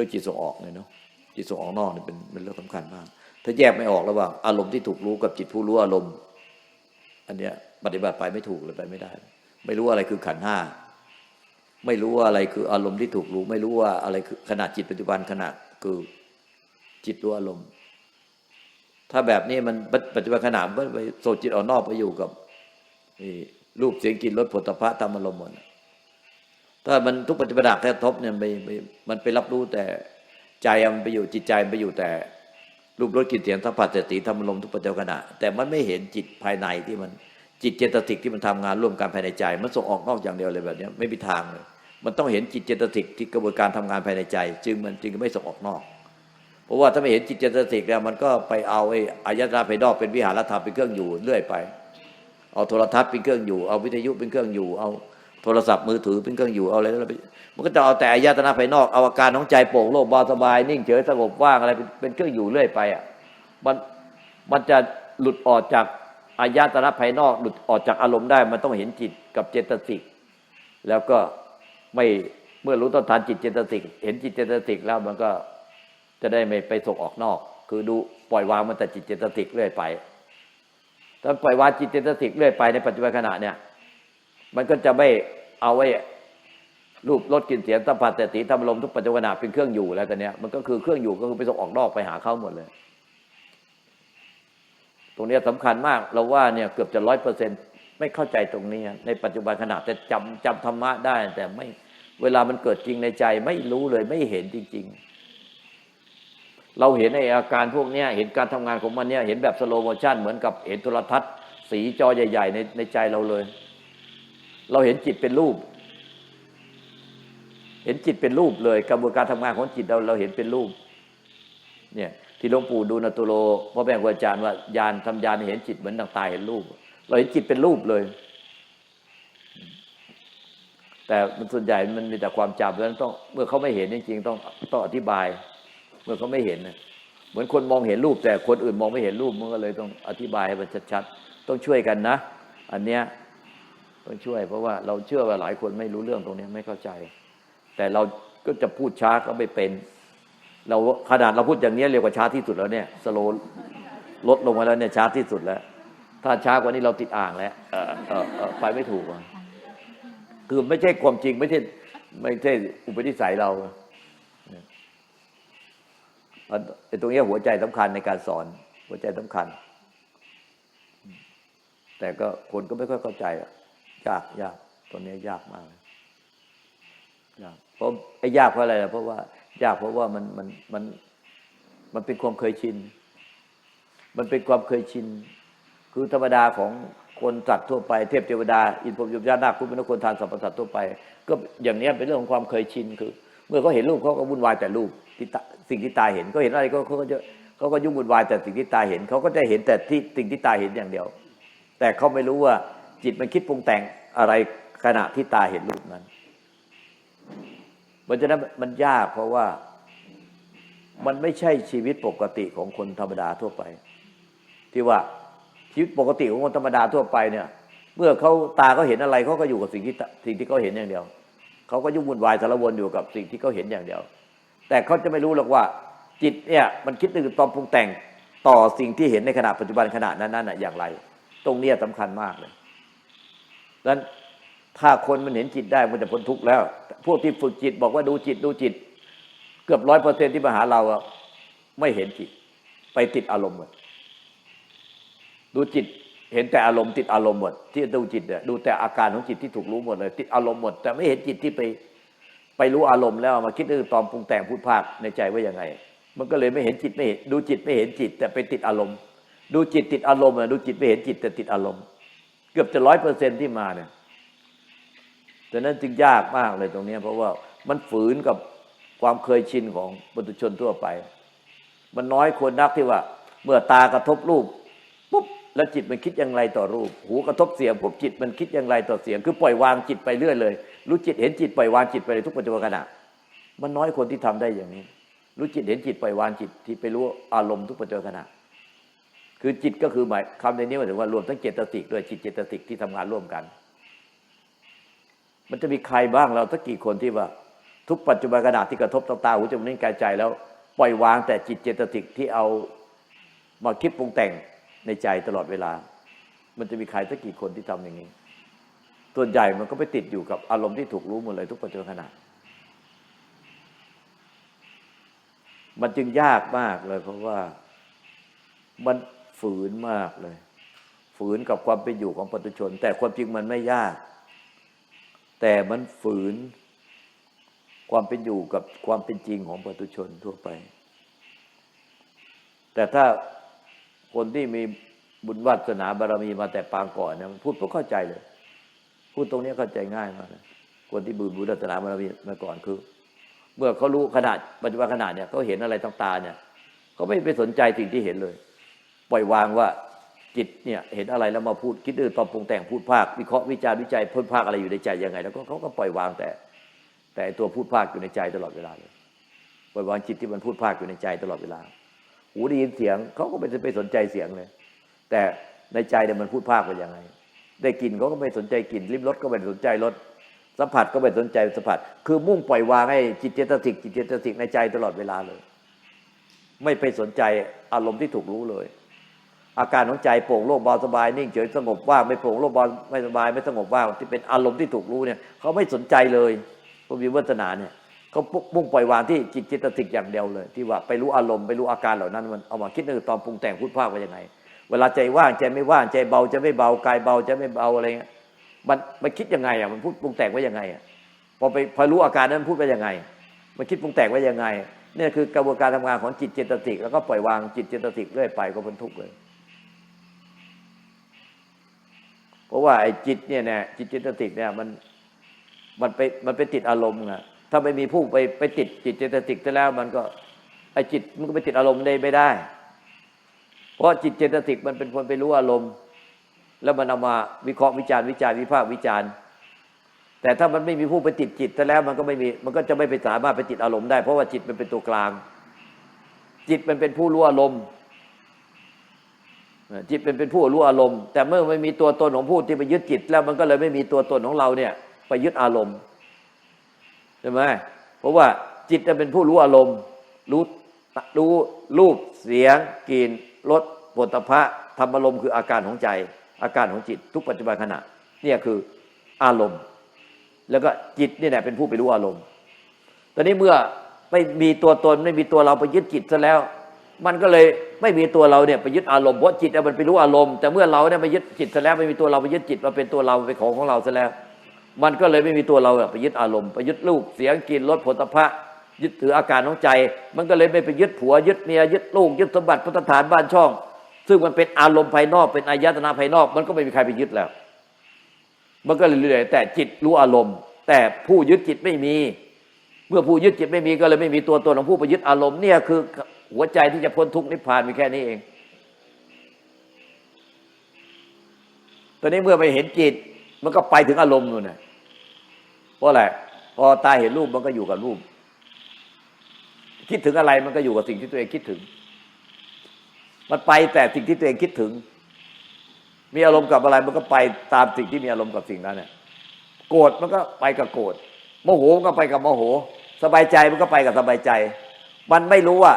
รื่องจิตส่งออกเนี่ยเนาะจิตส่งออกนอกเนี่ยเป็นเป็นเรื่องสำคัญมาก ถ้าแยกไม่ออกระหว่างอารมณ์ที่ถูกรู้กับจิตผู้รู้อารมณ์ อันเนี้ยปฏิบัติไปไม่ถูกเลยไปไม่ได้ ไม่รู้อะไรคือขันห้าไม่รู้ว่าอะไรคืออารมณ์ที่ถูกรู้ ไม่รู้ว่าอะไรคือขนาดจิตปัจจุบันขนาดคือจิตรู้อารมณ์ ถ้าแบบนี้มันปัจจุบันขนาดไปโซจิตออกนอกไปอยู่กับรูปเสียงกลิ่นรสผลิตภัณฑ์ตามอารมณ์หมด ถ้ามันทุกปัจจุบันแค่ทบเนี่ยไปมันไปรับรู้แต่ใจมันไปอยู่จิตใจมันไปอยู่แต่รูปรสกลิ่นเสียงสัมผัสแต่ตีธรรมลมทุกปัจจุบันขณะแต่มันไม่เห็นจิตภายในที่มันจิตเจตสิกที่มันทำงานร่วมกันภายในใจ มันส่งออกนอกอย่างเดียวเลยแบบนี้ไม่มีทางเลยมันต้องเห็นจิตเจตสิกที่กระบวนการทำงานภายในใจ จึงมันจึงไม่ส่งออกนอก เพราะว่าถ้าไม่เห็นจิตเจตสิกแล้วมันก็ไปเอาไอ้อายตนะภายนอกเป็นวิหารธรรมเป็นเครื่องอยู่เรื่อยไป เอาโทรทัศน์เป็นเครื่องอยู่ เอาวิทยุเป็นเครื่องอยู่ เอา โทรศัพท์มือถือเป็นเครื่องอยู่เอาอะไรแล้วมันก็จะเอาแต่อายตนะภายนอกเอาอาการของใจโปร่งโล่งเบาสบาย นิ่งเฉยสงบว่างอะไรเป็นเครื่องอยู่เรื่อยไปอะมันมันจะหลุดออกจากอายตนะภายนอกหลุดออกจากอารมณ์ได้ มันต้องเห็นจิตกับเจตสิก แล้วก็ไม่เมื่อรู้ต้นทานจิตเจตสิก เห็นจิตเจตสิกแล้วมันก็จะได้ไม่ไปส่งออกนอก คือดูปล่อยวางมันแต่จิตเจตสิกเรื่อยไปถ้าปล่อยวางจิตเจตสิกเรื่อยไปในปัจจุบันขณะเนี่ย มันก็จะไม่เอาไว้รูปรสกลิ่นเสียงสัมผัสแต่สีธรรมลมทุกปัจจุบันเป็นเครื่องอยู่แล้วตอนนี้ยมันก็คือเครื่องอยู่ก็คือไปส่งออกนอกไปหาเขาหมดเลย ตรงนี้สำคัญมากเราว่าเนี่ยเกือบจะร้อยเปอร์เซ็นไม่เข้าใจตรงนี้ ในปัจจุบันขณะแต่จำจำธรรมะได้ แต่ไม่เวลามันเกิดจริงในใจ ไม่รู้เลยไม่เห็นจริง ๆ เราเห็นในอาการพวกนี้เห็นการทำงานของมันเนี่ยเห็นแบบสโลโมชันเหมือนกับเห็นโทรทัศน์ สีจอใหญ่ ๆ ในในใจเราเลย เราเห็นจิตเป็นรูป เห็นจิตเป็นรูปเลย กระบวนการทำงานของจิตเราเราเห็นเป็นรูป เนี่ยที่หลวงปู่ดูลตุโลพ่อแม่ครูอาจารย์ว่ายานทำยานเห็นจิตเหมือนดังตาเห็นรูป เราเห็นจิตเป็นรูปเลย แต่มันส่วนใหญ่มันมีแต่ความจำเพราะฉะนั้นต้องเมื่อเขาไม่เห็นจริงๆต้องต้องอธิบาย เมื่อเขาไม่เห็นเหมือนคนมองเห็นรูป แต่คนอื่นมองไม่เห็นรูปมันก็เลยต้องอธิบายให้มันชัดๆต้องช่วยกันนะ อันเนี้ย ต้องช่วย เพราะว่าเราเชื่อว่าหลายคนไม่รู้เรื่องตรงนี้ไม่เข้าใจ แต่เราก็จะพูดช้าก็ไม่เป็น เราขนาดเราพูดอย่างนี้เรียกว่าช้าที่สุดแล้วเนี่ยสโลลดลงมาแล้วเนี่ยช้าที่สุดแล้ว ถ้าช้ากว่านี้เราติดอ่างแล้วไปไม่ถูกอะคือไม่ใช่ความจริงไม่ใช่ไม่ใช่อุปนิสัยเราไอ้ตรงนี้หัวใจสำคัญในการสอน หัวใจสำคัญ แต่ก็คนก็ไม่ค่อยเข้าใจอะ ยากยากตอนนี้ยากมากยากเพราะไอ้ยากเพราะอะไรล่ะเพราะว่ายากเพราะว่ามันมันมันมันเป็นความเคยชิน มันเป็นความเคยชิน คือธรรมดาของคนสัตว์ทั่วไปเทพเทวดา อินพรหมยมญานาคคุณเป็นคนทานสรรพสัตว์ทั่วไป ก็อย่างนี้เป็นเรื่องของความเคยชินคือ เมื่อเขาเห็นรูปเขาก็วุ่นวายแต่รูปที่สิ่งที่ตาเห็นเขาเห็นอะไรก็เขาก็จะเขาก็ยุ่งวุ่นวายแต่สิ่งที่ตาเห็นเขาก็จะเห็นแต่ที่สิ่งที่ตาเห็นอย่างเดียว แต่เขาไม่รู้ว่า จิตมันคิดปรุงแต่งอะไรขณะที่ตาเห็นรูปนั้นเพราะฉะนั้นมันยากเพราะว่ามันไม่ใช่ชีวิตปกติของคนธรรมดาทั่วไป ที่ว่าชีวิตปกติของคนธรรมดาทั่วไปเนี่ย เมื่อเขาตาเขาเห็นอะไรเขาก็อยู่กับสิ่งที่สิ่งที่เขาเห็นอย่างเดียวเขาก็ยุ่งวุ่นวายสารวนอยู่กับสิ่งที่เขาเห็นอย่างเดียว แต่เขาจะไม่รู้หรอกว่า จิตเนี่ยมันคิดนึกตอมปรุงแต่งต่อสิ่งที่เห็นในขณะปัจจุบันขณะนั้นๆอย่างไร ตรงเนี้สำคัญมากเลย ดังนั้นถ้าคนมันเห็นจิตได้มันจะพ้นทุกข์แล้ว พวกที่ฝึกจิตบอกว่าดูจิตดูจิต เกือบร้อยเปอร์เซ็นที่มาหาเราอะไม่เห็นจิต ไปติดอารมณ์หมดดูจิตเห็นแต่อารมณ์ติดอารมณ์หมดที่ดูจิตเนี่ยดูแต่อาการของจิตที่ถูกรู้หมดเลย ติดอารมณ์หมด แต่ไม่เห็นจิตที่ไปไปรู้อารมณ์แล้วมาคิดเรื่องตอมปรุงแต่งพูดภาคในใจว่ายังไง มันก็เลยไม่เห็นจิตไม่เห็นดูจิตไม่เห็นจิต แต่ไปติดอารมณ์ ดูจิตติดอารมณ์อะดูจิตไม่เห็นจิตแต่ติดอารมณ์ เกือบจะร้อยเปอร์เซ็นที่มาเนี่ยดังนั้นจึงยากมากเลยตรงนี้ เพราะว่ามันฝืนกับความเคยชินของปุถุชนทั่วไป มันน้อยคนนักที่ว่า เมื่อตากระทบรูปปุ๊บแล้วจิตมันคิดอย่างไรต่อรูป หูกระทบเสียงปุ๊บจิตมันคิดอย่างไรต่อเสียง คือปล่อยวางจิตไปเรื่อยเลย รู้จิตเห็นจิตปล่อยวางจิตไปในทุกปัจจุบันขณะมันน้อยคนที่ทำได้อย่างนี้ รู้จิตเห็นจิตปล่อยวางจิตที่ไปรู้อารมณ์ทุกปัจจุบันขณะ คือจิตก็คือหมายคำในนี้หมายถึงว่ารวมทั้งเจตสิกด้วยจิตเจตสิกที่ทำงานร่วมกัน มันจะมีใครบ้างเราสักกี่คนที่ว่า ทุกปัจจุบันขณะที่กระทบต่อตาหูจมูกนิ้วกายใจแล้ว ปล่อยวางแต่จิตเจตสิกที่เอามาคิดปรุงแต่งในใจตลอดเวลา มันจะมีใครสักกี่คนที่ทำอย่างนี้ ส่วนใหญ่มันก็ไปติดอยู่กับอารมณ์ที่ถูกรู้หมดเลยทุกปัจจุบันขณะมันจึงยากมากเลยเพราะว่ามัน ฝืนมากเลย ฝืนกับความเป็นอยู่ของปุถุชน แต่ความจริงมันไม่ยาก แต่มันฝืนความเป็นอยู่กับความเป็นจริงของปุถุชนทั่วไป แต่ถ้าคนที่มีบุญวัสนาบารมีมาแต่ปางก่อนเนี่ยพูดปุ๊บเข้าใจเลย พูดตรงนี้เข้าใจง่ายมากเลยคนที่บุญบุญวัสนาบารมีมาก่อนคือ เมื่อเขารู้ขนาดปัจจุบันขนาดเนี่ยเขาเห็นอะไรต่างๆเนี่ยเขาไม่ไปสนใจสิ่งที่เห็นเลย ปล่อยวางว่าจิตเนี่ยเห็นอะไรแล้วมาพูดคิดดื้อตอบปรุงแต่งพูดภาค วิเคราะห์วิจารณ์วิจัยพูดภาคอะไรอยู่ในใจยังไง แล้วก็เขาก็ปล่อยวางแต่ แต่ตัวพูดภาคอยู่ในใจตลอดเวลาเลยปล่อยวางจิตที่มันพูดภาคอยู่ในใจตลอดเวลาหูได้ยินเสียงเขาก็ไม่ไปสนใจเสียงเลย แต่ในใจเนี่ยมันพูดภาคไปยังไง ได้กลิ่นเขาก็ไม่สนใจกลิ่นลิ้มรสก็ไม่สนใจรสสัมผัสก็ไม่สนใจสัมผัส คือมุ่งปล่อยวางให้จิตเจตสิกจิตเจตสิกในใจตลอดเวลาเลย ไม่ไปสนใจอารมณ์ที่ถูกรู้เลย อาการของใจโปร่งโล่งเบาสบายนิ่งเฉยสงบว่างไม่โปร่งโล่งเบาไม่สบายไม่สงบว่างที่เป็นอารมณ์ที่ถูกรู้เนี่ยเขาไม่สนใจเลยพวกมีวัฒนาเนี่ยเขามุ่งปล่อยวางที่จิตเจตสิกอย่างเดียวเลย ที่ว่าไปรู้อารมณ์ไปรู้อาการเหล่านั้นมันเอามาคิดนึกตอนปรุงแต่งพูดภาคว่ายังไง เวลาใจว่างใจไม่ว่างใจเบาจะไม่เบากายเบาจะไม่เบาอะไรเงี้ยมันมันคิดยังไงอะมันพูดปรุงแต่งว่ายังไงอะพอไปพอรู้อาการนั้นพูดว่ายังไง มันคิดปรุงแต่งว่ายังไงนี่คือกระบวนการทำงานของจิตเจตสิกแล้วก็ปล่อยวางจิตเจตสิกเรื่อยไปก็พ้นทุกข์เลย เพราะว่าไอ้จิตเนี่ยเนี่ยจิตเจตสิกเนี่ยมันมันไปมันไปติดอารมณ์ไงถ้าไม่มีผู้ไปไปติดจิตเจตสิกซะแล้ว มันก็ไอ้จิตมันก็ไปติดอารมณ์ได้ไม่ได้ เพราะจิตเจตสิกมันเป็นคนไปรู้อารมณ์ แล้วมันเอามาวิเคราะห์วิจารณ์วิจารณ์วิพากษ์วิจารณ์ แต่ถ้ามันไม่มีผู้ไปติดจิตซะแล้วมันก็ไม่มีมันก็จะไม่ไปสามารถไปติดอารมณ์ได้เพราะว่าจิตมันเป็นตัวกลาง จิตมันเป็นผู้รู้อารมณ์ จิตเป็นเป็นผู้รู้อารมณ์ แต่เมื่อไม่มีตัวตนของผู้ที่ไปยึดจิต แล้วมันก็เลยไม่มีตัวตนของเราเนี่ย ไปยึดอารมณ์ใช่ไหมเพราะว่าจิตจะเป็นผู้รู้อารมณ์ รู้รู้รูปเสียงกลิ่นรสผลตภะธรรมอารมณ์คืออาการของใจ อาการของจิต ทุกปัจจุบันขณะเนี่ยคืออารมณ์ แล้วก็จิตนี่แหละเป็นผู้ไปรู้อารมณ์ ตอนนี้เมื่อไม่มีตัวตนไม่มีตัวเราไปยึดจิตซะแล้ว มันก็เลยไม่มีตัวเราเนี่ยไปยึดอารมณ์เพราะจิตมันไปรู้อารมณ์แต่เมื่อเราเนี่ยไปยึดจิตซะแล้วไม่มีตัวเราไปยึดจิตมาเป็นตัวเราเป็นของของเราซะแล้ว มันก็เลยไม่มีตัวเราไปยึดอารมณ์ไปยึดรูปเสียงกลิ่นรสผลิตภะยึดถืออาการของใจ มันก็เลยไม่ไปยึดผัวยึดเมียยึดลูกยึดสมบัติพัฒฐานบ้านช่อง ซึ่งมันเป็นอารมณ์ภายนอกเป็นอายตนะภายนอก มันก็ไม่มีใครไปยึดแล้ว มันก็เรื่อยแต่จิตรู้อารมณ์ แต่ผู้ยึดจิตไม่มี เมื่อผู้ยึดจิตไม่มีก็เลยไม่มีตัวตนของผู้ไปยึดอารมณ์เนี่ยคือ หัวใจที่จะพ้นทุกข์นิพพานมีแค่นี้เอง ตอนนี้เมื่อไปเห็นจิต มันก็ไปถึงอารมณ์นู่นนะเพราะอะไรพอตาเห็นรูปมันก็อยู่กับรูป คิดถึงอะไรมันก็อยู่กับสิ่งที่ตัวเองคิดถึง มันไปแต่สิ่งที่ตัวเองคิดถึง มีอารมณ์กับอะไรมันก็ไปตามสิ่งที่มีอารมณ์กับสิ่งนั้นเนี่ยโกรธมันก็ไปกับโกรธโมโหมันก็ไปกับโมโห สบายใจมันก็ไปกับสบายใจ มันไม่รู้ว่า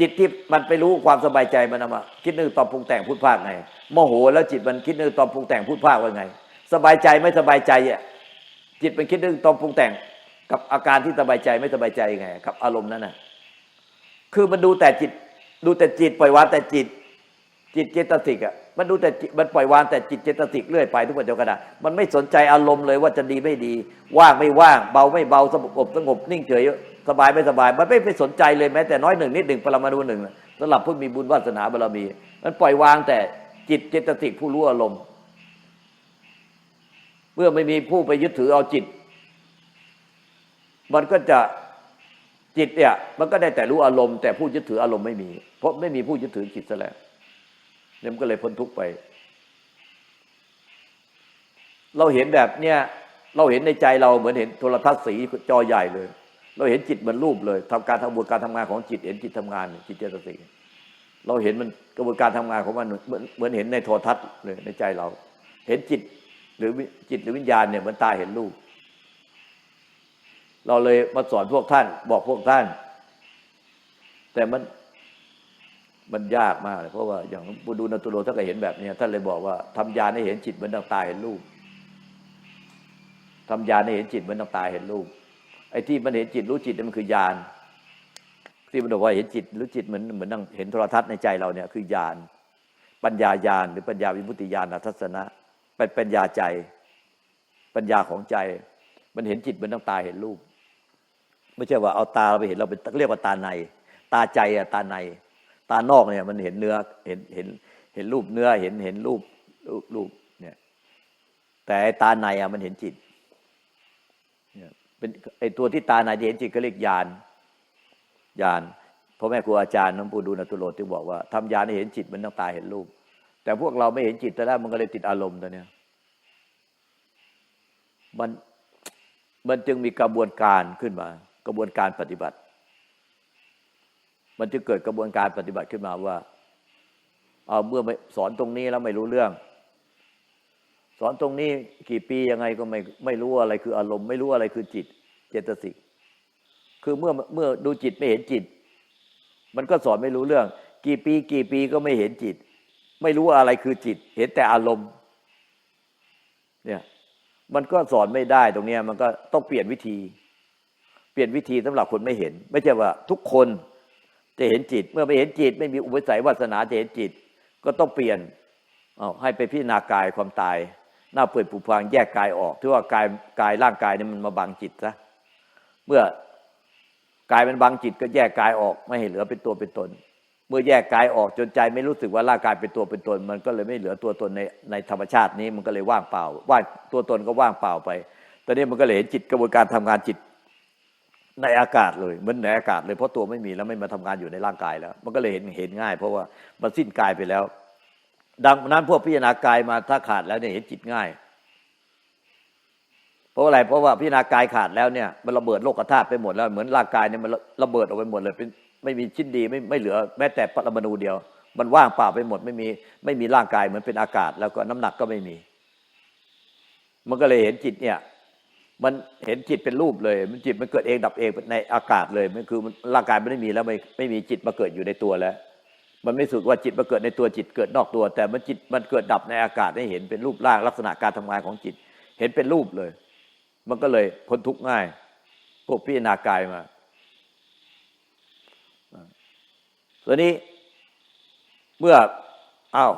จิตที่มันไปรู้ความสบายใจมันเอามาคิดนึกตอบปรุงแต่งพูดภาคไงโมโหแล้วจิตมันคิดนึกตอบปรุงแต่งพูดภาคว่าไง สบายใจไม่สบายใจอะจิตมันคิดนึกตอบปรุงแต่งกับอาการที่สบายใจไม่สบายใจไง กับอารมณ์นั้นน่ะคือมันดูแต่จิต ดูแต่จิตปล่อยวางแต่จิต จิตเจตสิกอะมันดูแต่มันปล่อยวางแต่จิตเจตสิกเรื่อยไปทุกวันเจ้ากระดามันไม่สนใจอารมณ์เลยว่าจะดีไม่ดี ว่างไม่ว่าง เบาไม่เบาสงบสงบนิ่งเฉย สบายไม่สบาย มันไม่ไปสนใจเลยแม้แต่น้อยหนึ่งนิดหนึ่งปรมาณูหนึ่งสำหรับผู้มีบุญวาสนาบารมี มันปล่อยวางแต่จิตเจตสิกผู้รู้อารมณ์ เมื่อไม่มีผู้ไปยึดถือเอาจิต มันก็จะจิตเนี่ยมันก็ได้แต่รู้อารมณ์แต่ผู้ยึดถืออารมณ์ไม่มี เพราะไม่มีผู้ยึดถือจิตซะแล้วเนี่ยมันก็เลยพ้นทุกข์ไป เราเห็นแบบเนี้ยเราเห็นในใจเราเหมือนเห็นโทรทัศน์สีจอใหญ่เลย เราเห็นจิตเหมือนรูปเลยทำการทำกระบวนการทำงานของจิต เห็นจิตทำงานจิตเจตสิกเราเห็นมันกระบวนการทำงานของมันเหมือนเหมือนเห็นในโทรทัศน์เลยในใจเรา เห็นจิตหรือจิตหรือวิญญาณเนี่ยเหมือนตาเห็นรูป เราเลยมาสอนพวกท่าน บอกพวกท่าน แต่มันมันยากมากเลยเพราะว่าอย่างหลวงปู่ดูนตุโลท่านก็เห็นแบบนี้ท่านเลยบอกว่าทำยาให้เห็นจิตเหมือนดังตาเห็นรูปทำยาให้เห็นจิตเหมือนดังตาเห็นรูป ไอ้ที่มันเห็นจิตรู้จิตนี่ยมันคือยานที่มันบอกว่าเห็นจิตรู้จิตเหมือนเหมือนดังเห็นโทรทัศน์ในใจเราเนี่ยคือยานปัญญายานหรือปัญญาวิมุตติญาณทัศนะเป็นปัญญาใจ ปัญญาของใจ มันเห็นจิตเหมือนดังตาเห็นรูป ไม่ใช่ว่าเอาตาเราไปเห็นเราเป็นเรียกว่าตาใน ตาใจอะตาใน ตานอกเนี่ยมันเห็นเนื้อเห็นเห็นเห็นรูปเนื้อเห็นเห็นรูปรูปเนี่ย แต่ตาในอะมันเห็นจิต เป็นไอตัวที่ตาในที่เห็นจิตก็เรียกญาณญาณพ่อแม่ครูอาจารย์หลวงปู่ดูลย์นตุโลจึงบอกว่าทำญาให้เห็นจิตมันต้องตาเห็นรูป แต่พวกเราไม่เห็นจิตแต่แล้วมันก็เลยติดอารมณ์ตัวเนี้ยมันมันจึงมีกระบวนการขึ้นมา กระบวนการปฏิบัติ มันจึงเกิดกระบวนการปฏิบัติขึ้นมาว่า เอาเมื่อสอนตรงนี้แล้วไม่รู้เรื่อง สอนตรงนี้กี่ปียังไงก็ไม่ไม่รู้อะไรคืออารมณ์ ไม่รู้อะไรคือจิต เจตสิก คือเมื่อเมื่อดูจิตไม่เห็นจิต มันก็สอนไม่รู้เรื่อง กี่ปี กี่ปีก็ไม่เห็นจิต ไม่รู้อะไรคือจิต เห็นแต่อารมณ์ เนี่ยมันก็สอนไม่ได้ตรงนี้มันก็ต้องเปลี่ยนวิธี เปลี่ยนวิธีสำหรับคนไม่เห็น ไม่ใช่ว่าทุกคนจะเห็นจิต เมื่อไม่เห็นจิต ไม่มีอุปสัยวาสนาจะเห็นจิต ก็ต้องเปลี่ยนเอาให้ไปพิจารณากายความตาย หน้าเปิดผูพางแยกกายออกที่ว่ากายกายร่างกายเนี่ยมันมาบังจิตซะเมื่อกายมันบังจิตก็แยกกายออกไม่ให้เหลือเป็นตัวเป็นตน เมื่อแยกกายออกจนใจไม่รู้สึกว่าร่างกายเป็นตัวเป็นตน มันก็เลยไม่เหลือตัวตนในในธรรมชาตินี้มันก็เลยว่างเปล่า ว่างตัวตนก็ว่างเปล่าไป ตอนนี้มันก็เลยเห็นจิตกระบวนการทำงานจิตในอากาศเลยเหมือนในอากาศเลยเพราะตัวไม่มีแล้วไม่มาทำงานอยู่ในร่างกายแล้ว มันก็เลยเห็นเห็นง่าย เพราะว่ามันสิ้นกายไปแล้ว ดังนั้นพวกพิจารณากายมาถ้าขาดแล้วเนี่ยเห็นจิตง่าย เพราะอะไรเพราะว่าพิจารณากายขาดแล้วเนี่ยมันระเบิดโลกธาตุไปหมดแล้วเหมือนร่างกายเนี่ยมันระเบิดออกไปหมดเลยเป็นไม่มีชิ้นดีไม่ไม่เหลือ แม้แต่ปรมาณูเดียว มันว่างเปล่าไปหมดไม่มีไม่มีร่างกายเหมือนเป็นอากาศ แล้วก็น้ำหนักก็ไม่มี มันก็เลยเห็นจิตเนี่ย มันเห็นจิตเป็นรูปเลย มันจิตมันเกิดเองดับเองในอากาศเลยมันคือร่างกายมันไม่มีแล้วไม่ไม่มีจิตมาเกิดอยู่ในตัวแล้ว มันไม่สุดว่าจิตมาเกิดในตัวจิตเกิดนอกตัว แต่มันจิตมันเกิดดับในอากาศให้เห็นเป็นรูปร่างลักษณะการทำงานของจิต เห็นเป็นรูปเลย มันก็เลยพ้นทุกข์ง่าย พวกพิจารณากายมาตัวนี้เมื่ออ้าว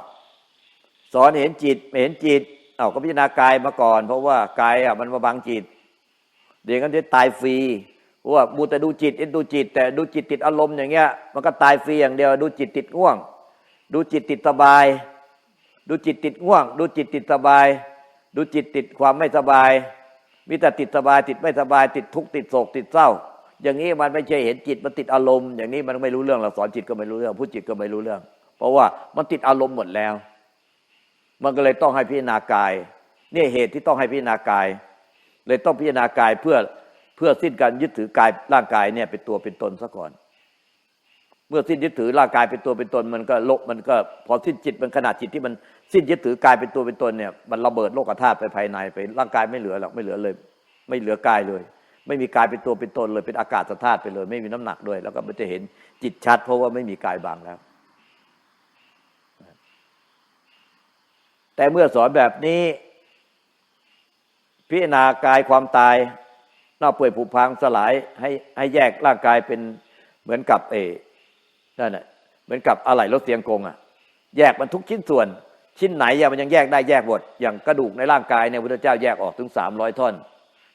สอนเห็นจิตไม่เห็นจิตเอาก็พิจารณากายมาก่อน เพราะว่ากายอะมันมาบังจิต เดี๋ยวกันจะตายฟรี ว่ามูแต่ดูจิตเอ็นดูจิต แต่ดูจิตติดอารมณ์อย่างเงี้ย มันก็ตายฟรีอย่างเดียว ดูจิตติดง่วง ดูจิตติดสบาย ดูจิตติดง่วง ดูจิตติดสบาย ดูจิตติดความไม่สบายมีแต่ติดสบายติดไม่สบาย ติดทุกข์ติดโศกติดเศร้า อย่างนี้มันไม่ใช่เห็นจิตมันติดอารมณ์อย่างนี้มันไม่รู้เรื่องเราสอนจิตก็ไม่รู้เรื่องพูดจิตก็ไม่รู้เรื่อง เพราะว่ามันติดอารมณ์หมดแล้ว มันก็เลยต้องให้พิจารณากาย นี่เหตุที่ต้องให้พิจารณากาย เลยต้องพิจารณากายเพื่อ พื่อสิ้นการยึดถือกายร่างกายเนี่ยเป็นตัวเป็นตนซะก่อน เมื่อสิ้นยึดถือร่างกายเป็นตัวเป็นตนมันก็โลกมันก็พอสิ้นจิตมันขนาดจิตที่มันสิ้นยึดถือกายเป็นตัวเป็นตนเนี่ยมันระเบิดโลกธาตุไปภายในไปร่างกายไม่เหลือหรอกไม่เหลือเลย ไม่เหลือกายเลย ไม่มีกายเป็นตัวเป็นตนเลยเป็นอากาศธาตุไปเลย ไม่มีน้ำหนักด้วย แล้วก็มันจะเห็นจิตชัด เพราะว่าไม่มีกายบังแล้ว แต่เมื่อสอนแบบนี้ พิจารณากายความตาย เน่าเปื่อยผุพังสลายให้ให้แยกร่างกายเป็นเหมือนกับเอนั่นแหละเหมือนกับอะไหล่รถเสียงกงอะ แยกมันทุกชิ้นส่วน ชิ้นไหนยังมันยังแยกได้แยกหมดอย่างกระดูกในร่างกายเนี่ยพระเจ้าแยกออกถึงสามร้อยท่อน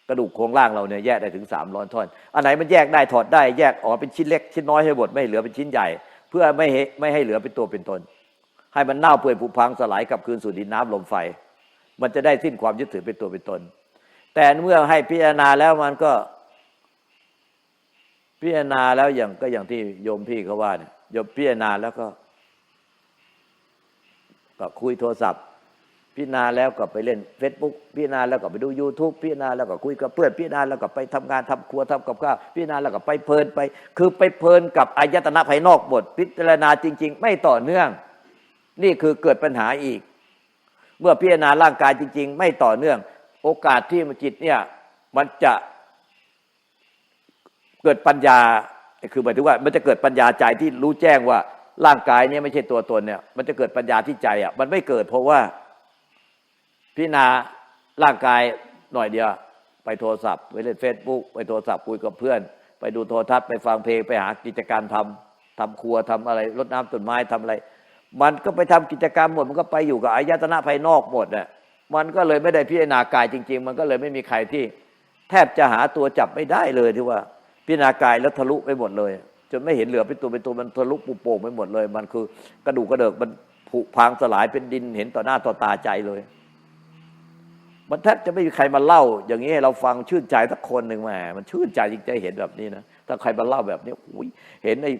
กระดูกโครงร่างเราเนี่ยแยกได้ถึงสามร้อยท่อน อันไหนมันแยกได้ถอดได้แยกออกเป็นชิ้นเล็กชิ้นน้อยให้หมดไม่เหลือเป็นชิ้นใหญ่ เพื่อไม่ให้ไม่ให้เหลือเป็นตัวเป็นตนให้มันเน่าเปื่อยผุพังสลายกับคืนสู่ดินน้ำลมไฟ มันจะได้สิ้นความยึดถือเป็นตัวเป็นตน แต่เมื่อให้พิจารณาแล้วมันก็ พิจารณาแล้วอย่างก็อย่างที่โยมพี่เขาว่าเนี่ยโยมพิจารณาแล้วก็ ก็คุยโทรศัพท์ พิจารณาแล้วก็ไปเล่น Facebook พิจารณาแล้วก็ไปดู YouTube พิจารณาแล้วก็คุยกับเพื่อนพิจารณาแล้วก็ไปทำงานทำครัวทำกับข้าวพิจารณาแล้วก็ไปเพลินไป คือไปเพลินกับอายตนะภายนอกบท พิจารณาจริง ๆ ไม่ต่อเนื่อง นี่คือเกิดปัญหาอีก เมื่อพิจารณาร่างกายจริง ๆ ไม่ต่อเนื่อง โอกาสที่มันจิตเนี่ยมันจะเกิดปัญญา คือหมายถึงว่า มันจะเกิดปัญญาใจที่รู้แจ้งว่าร่างกายเนี่ยไม่ใช่ตัวตนเนี่ย มันจะเกิดปัญญาที่ใจอะ มันไม่เกิดเพราะว่าพิจารณาร่างกายหน่อยเดียว ไปโทรศัพท์ไปเล่นเฟซบุ๊กไปโทรศัพท์คุยกับเพื่อน ไปดูโทรทัศน์ไปฟังเพลงไปหากิจการทำทำครัวทำอะไรรดน้ำต้นไม้ทำอะไร มันก็ไปทำกิจกรรมหมดมันก็ไปอยู่กับอายตนะภายนอกหมดน่ะ มันก็เลยไม่ได้พิจารณากายจริง ๆ มันก็เลยไม่มีใครที่ แทบจะหาตัวจับไม่ได้เลยที่ว่า พิจารณากายแล้วทะลุไปหมดเลย จนไม่เห็นเหลือเป็นตัวเป็นตัวมันทะลุปุโป่งไปหมดเลย มันคือกระดูกกระเดิกมันผุพังสลายเป็นดินเห็นต่อหน้าต่อตาใจเลย มันแทบจะไม่มีใครมาเล่า อย่างนี้ให้เราฟังชื่นใจสักคนหนึ่งแหมมันชื่นใจจริงใจเห็นแบบนี้นะถ้าใครมาเล่าแบบนี้อุ้ยเห็นไอ้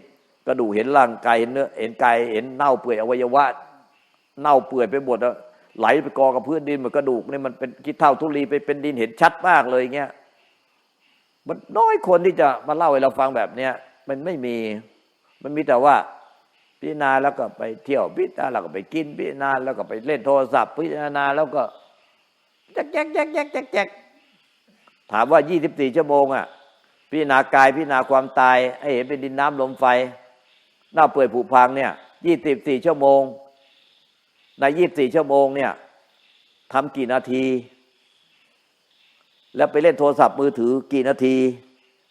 กระดูกเห็นร่างกายเห็นเนื้อเห็นกายเห็นเน่าเปื่อยอวัยวะ เน่าเปื่อยไปหมดแล้ว ไหลไปกอกับพื้นดินเหมือนกระดูกนี่มันเป็นขี้เท่าทุลีไปเป็นดินเห็นชัดมากเลยเงี้ยมันน้อยคนที่จะมาเล่าให้เราฟังแบบเนี้ยมันไม่มีมันมีแต่ว่าพิจารณาแล้วก็ไปเที่ยวพิจารณาแล้วก็ไปกินพิจารณาแล้วก็ไปเล่นโทรศัพท์ พิจารณาแล้วก็แจ๊กแจ๊กแจ๊กแจ๊กแจ๊กแจ๊กถามว่า24ชั่วโมงอะพิจารณากายพิจารณาความตายให้เห็นเป็นดินน้ำลมไฟหน้าเปื่อยผุพังเนี่ย24ชั่วโมง ใน24ชั่วโมงเนี่ยทำกี่นาที แล้วไปเล่นโทรศัพท์มือถือกี่นาที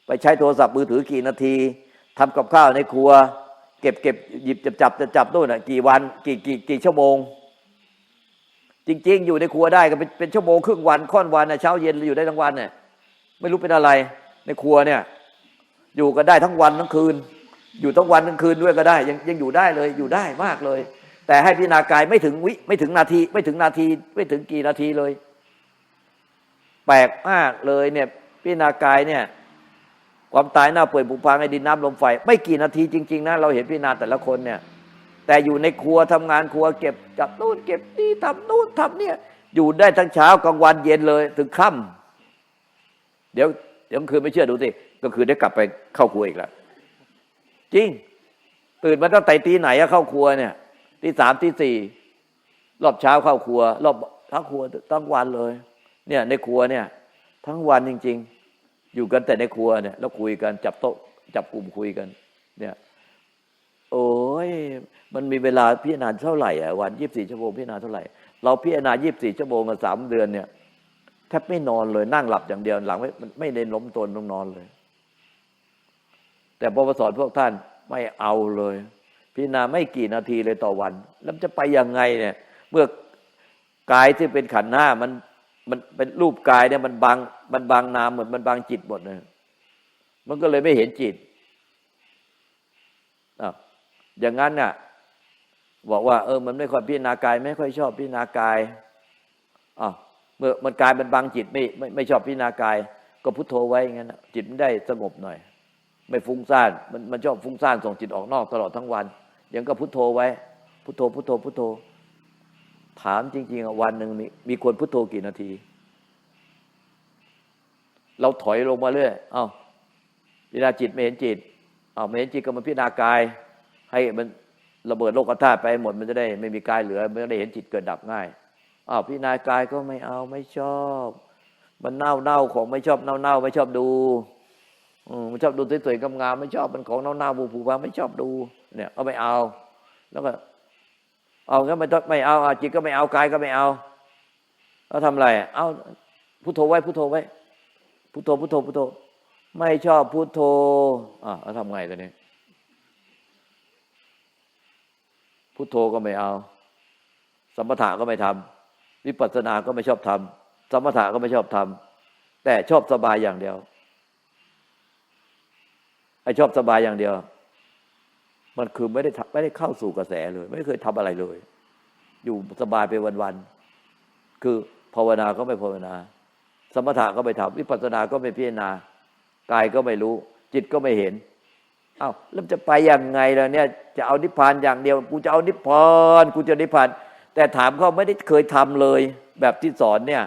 ไปใช้โทรศัพท์มือถือกี่นาทีทำกับข้าวในครัว เก็บเก็บหยิบจับจับจับจับนู่นน่ะกี่วันกี่กี่กี่ชั่วโมง จริง ๆ อยู่ในครัวได้ก็เป็นเป็นชั่วโมงครึ่งวันค่อนวันนะเช้าเย็นอยู่ได้ทั้งวันเนี่ยไม่รู้เป็นอะไรในครัวเนี่ย อยู่กันได้ทั้งวันทั้งคืน อยู่ทั้งวันทั้งคืนด้วยก็ได้ ยังยังอยู่ได้เลยอยู่ได้มากเลย แต่ให้พิจารณากายไม่ถึงวิไม่ถึงนาที ไม่ถึงนาที ไม่ถึงกี่นาทีเลย แปลกมากเลยเนี่ยพิจารณากายเนี่ย ความตายหน้าเปื่อยผุพังไอ้ดินน้ำลมไฟ ไม่กี่นาทีจริงๆนะเราเห็นพิจารณาแต่ละคนเนี่ย แต่อยู่ในครัวทำงานครัว เก็บจับนู่นเก็บนี่ทำนู่นทำเนี่ยอยู่ได้ทั้งเช้ากลางวันเย็นเลยถึงค่ำเดี๋ยวเดี๋ยวคืนไม่เชื่อดูสิกลางคืนได้กลับไปเข้าครัวอีกแล้วจริง ตื่นมาตั้งแต่ตีไหนอะเข้าครัวเนี่ย ตีสามตีสี่รอบเช้าเข้าครัว รอบทั้งครัวทั้งวันเลย เนี่ย ในครัวเนี่ย ทั้งวันจริง ๆ อยู่กันแต่ในครัวเนี่ยแล้วคุยกันจับโต๊ะจับกลุ่มคุยกัน เนี่ย โอ้ยมันมีเวลาพิจารณาเท่าไหร่อะวันยี่สิบสี่ชั่วโมงพิจารณาเท่าไหร่เราพิจารณายี่สิบสี่ชั่วโมงกับสามเดือนเนี่ยแทบไม่นอนเลยนั่งหลับอย่างเดียวหลังไม่ไม่เน้นล้มตนต้องนอนเลย แต่พอมาสอนพวกท่านไม่เอาเลย พิจารณาไม่กี่นาทีเลยต่อวัน แล้วจะไปยังไงเนี่ย เมื่อกายที่เป็นขันธ์ห้ามันมันเป็นรูปกายเนี่ยมันบางมันบางนามหมดมันบางจิตหมดเลยมันก็เลยไม่เห็นจิตอะอย่างนั้นน่ะ บอกว่า เออ มันไม่ค่อยพิจารณากาย ไม่ค่อยชอบพิจารณากายอะเมื่อมันกายมันบางจิตไม่ไม่ไม่ชอบพิจารณากาย ก็พุทโธไว้อย่างนั้นจิตมันได้สงบหน่อย ไม่ฟุ้งซ่านมันมันชอบฟุ้งซ่านส่งจิตออกนอกตลอดทั้งวัน ยังก็พุทโธไว้ พุทโธพุทโธพุทโธ ถามจริงๆวันหนึ่งมีมีควรพุทโธกี่นาที เราถอยลงมาเรื่อยเอ้าพิจารณาจิตไม่เห็นจิตอ้าวไม่เห็นจิตก็มาพิจารณากาย ให้มันระเบิดโลกธาตุไปหมดมันจะได้ ไม่มีกายเหลือมันจะได้เห็นจิตเกิดดับง่ายอ้าวพิจารณากายก็ไม่เอาไม่ชอบ มันเน่าเน่าของไม่ชอบเน่าเน่าไม่ชอบดูอืมมันชอบดูสวยๆงามๆไม่ชอบมันของเน่าเน่าบูผูบางไม่ชอบดู เนี่ยก็ไม่เอา แล้วก็ เอางั้นไม่ไม่เอาอะจิตก็ไม่เอากายก็ไม่เอาแล้วทำอะไรเอาพุทโธไว้พุทโธไว้พุทโธพุทโธพุทโธ ไม่ชอบพุทโธอะแล้วทำไงตอนนี้พุทโธก็ไม่เอา สมถะก็ไม่ทำวิปัสสนาก็ไม่ชอบทำสมถะก็ไม่ชอบทำแต่ชอบสบายอย่างเดียวไอ้ชอบสบายอย่างเดียว มันคือไม่ได้ไม่ได้เข้าสู่กระแสเลย ไม่เคยทำอะไรเลย อยู่สบายไปวันๆคือภาวนาก็ไม่ภาวนา สมถะก็ไม่ทำวิปัสสนาก็ไม่พิจารณากายก็ไม่รู้ จิตก็ไม่เห็นอ้าวแล้วจะไปยังไงล่ะเนี่ย จะเอานิพพานอย่างเดียว กูจะเอานิพพานกูจะนิพพานแต่ถามเขาไม่ได้เคยทำเลย แบบที่สอนเนี่ย